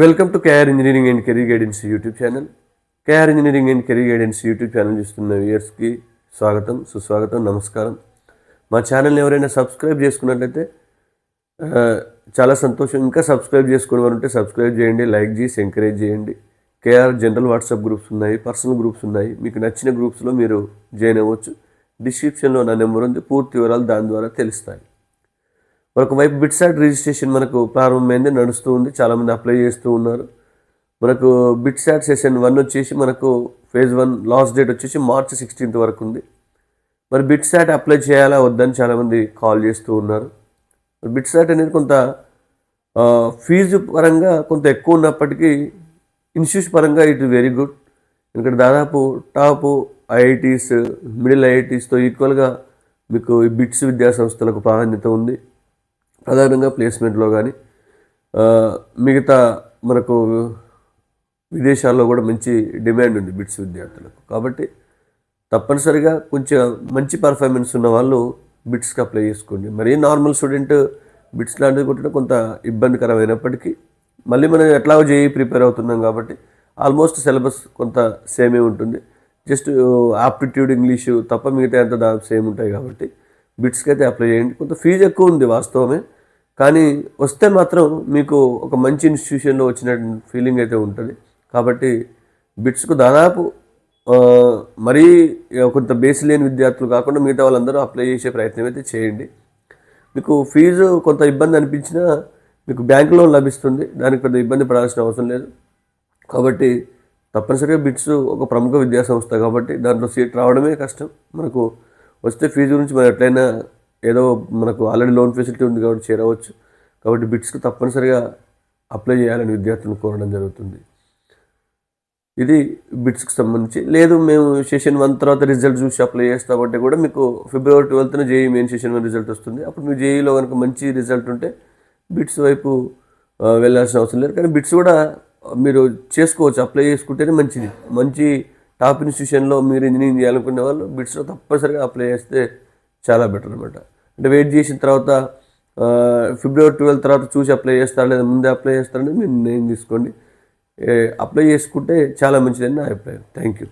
Welcome to KR engineering and career guidance YouTube channel KR engineering and career guidance YouTube channel చూస్తున్న వ్యూయర్స్కి స్వాగతం సుస్వాగతం నమస్కారం. మా ఛానల్ని ఎవరైనా సబ్స్క్రైబ్ చేసుకున్నట్లయితే చాలా సంతోషం. ఇంకా సబ్స్క్రైబ్ చేసుకునే వారు ఉంటే సబ్స్క్రైబ్ చేయండి లైక్ చేసి ఎంకరేజ్ చేయండి. కేఆర్ జనరల్ వాట్సాప్ గ్రూప్స్ ఉన్నాయి పర్సనల్ గ్రూప్స్ ఉన్నాయి. మీకు నచ్చిన గ్రూప్స్లో మీరు జాయిన్ అవ్వచ్చు. డిస్క్రిప్షన్లో నా నెంబర్ ఉంది. పూర్తి వివరాలు దాని ద్వారా తెలుస్తాయి. మరొక వైపు బిట్సాట్ రిజిస్ట్రేషన్ మనకు ప్రారంభమైంది నడుస్తూ ఉంది చాలామంది అప్లై చేస్తూ ఉన్నారు. మనకు బిట్సాట్ సెషన్ వన్ వచ్చేసి మనకు ఫేజ్ వన్ లాస్ట్ డేట్ వచ్చేసి మార్చ్ సిక్స్టీన్త్ వరకు ఉంది. మరి బిట్సాట్ అప్లై చేయాలా వద్దని చాలామంది కాల్ చేస్తూ ఉన్నారు. మరి బిట్సాట్ అనేది కొంత ఫీజు పరంగా కొంత ఎక్కువ ఉన్నప్పటికీ ఇన్స్టిట్యూట్ పరంగా ఇట్ వెరీ గుడ్. ఎందుకంటే దాదాపు టాప్ ఐఐటీస్ మిడిల్ ఐఐటీస్తో ఈక్వల్గా మీకు ఈ బిట్స్ విద్యా సంస్థలకు ప్రాధాన్యత ఉంది. ప్రధానంగా ప్లేస్మెంట్లో కానీ మిగతా మనకు విదేశాల్లో కూడా మంచి డిమాండ్ ఉంది బిట్స్ విద్యార్థులకు. కాబట్టి తప్పనిసరిగా కొంచెం మంచి పర్ఫార్మెన్స్ ఉన్న వాళ్ళు బిట్స్కి అప్లై చేసుకోండి. మరీ నార్మల్ స్టూడెంట్ బిట్స్ లాంటివి కొట్టడం కొంత ఇబ్బందికరమైనప్పటికీ మళ్ళీ మనం ఎట్లాగో చేయి ప్రిపేర్ అవుతున్నాం కాబట్టి ఆల్మోస్ట్ సిలబస్ కొంత సేమే ఉంటుంది. జస్ట్ ఆప్టిట్యూడ్ ఇంగ్లీషు తప్ప మిగతా అంత దాదాపు సేమ్ ఉంటాయి కాబట్టి బిట్స్కి అయితే అప్లై చేయండి. కొంత ఫీజు ఎక్కువ ఉంది వాస్తవమే. కానీ వస్తే మాత్రం మీకు ఒక మంచి ఇన్స్టిట్యూషన్లో వచ్చిన ఫీలింగ్ అయితే ఉంటుంది. కాబట్టి బిట్స్కు దాదాపు మరీ కొంత బేస్ లేని విద్యార్థులు కాకుండా మిగతా వాళ్ళందరూ అప్లై చేసే ప్రయత్నం అయితే చేయండి. మీకు ఫీజు కొంత ఇబ్బంది అనిపించినా మీకు బ్యాంక్ లోన్ లభిస్తుంది. దానికి పెద్ద ఇబ్బంది పడాల్సిన అవసరం లేదు. కాబట్టి తప్పనిసరిగా బిట్స్ ఒక ప్రముఖ విద్యా సంస్థ కాబట్టి దాంట్లో సీట్ రావడమే కష్టం. మనకు వస్తే ఫీజు గురించి మనం ఎట్లయినా ఏదో మనకు ఆల్రెడీ లోన్ ఫెసిలిటీ ఉంది కాబట్టి చేరవచ్చు. కాబట్టి బిట్స్కి తప్పనిసరిగా అప్లై చేయాలని విద్యార్థులను కోరడం జరుగుతుంది. ఇది బిట్స్కి సంబంధించి. లేదు మేము సెషన్ వన్ తర్వాత రిజల్ట్ చూసి అప్లై చేస్తామంటే కూడా మీకు ఫిబ్రవరి ట్వెల్త్న JEE Main session one result వస్తుంది. అప్పుడు మీ జేఈలో కనుక మంచి రిజల్ట్ ఉంటే బిట్స్ వైపు వెళ్ళాల్సిన అవసరం లేదు. కానీ బిట్స్ కూడా మీరు చేసుకోవచ్చు. అప్లై చేసుకుంటేనే మంచిది. మంచి టాప్ ఇన్స్టిట్యూషన్లో మీరు ఇంజనీరింగ్ చేయాలనుకునే వాళ్ళు బిట్స్లో తప్పనిసరిగా అప్లై చేస్తే చాలా బెటర్ అనమాట అంటే వెయిట్ చేసిన తర్వాత ఫిబ్రవరి ట్వెల్వ్ తర్వాత చూసి అప్లై చేస్తారా లేదా ముందే అప్లై చేస్తారని మీరు నిర్ణయం తీసుకోండి. అప్లై చేసుకుంటే చాలా మంచిదని నా అభిప్రాయం. Thank you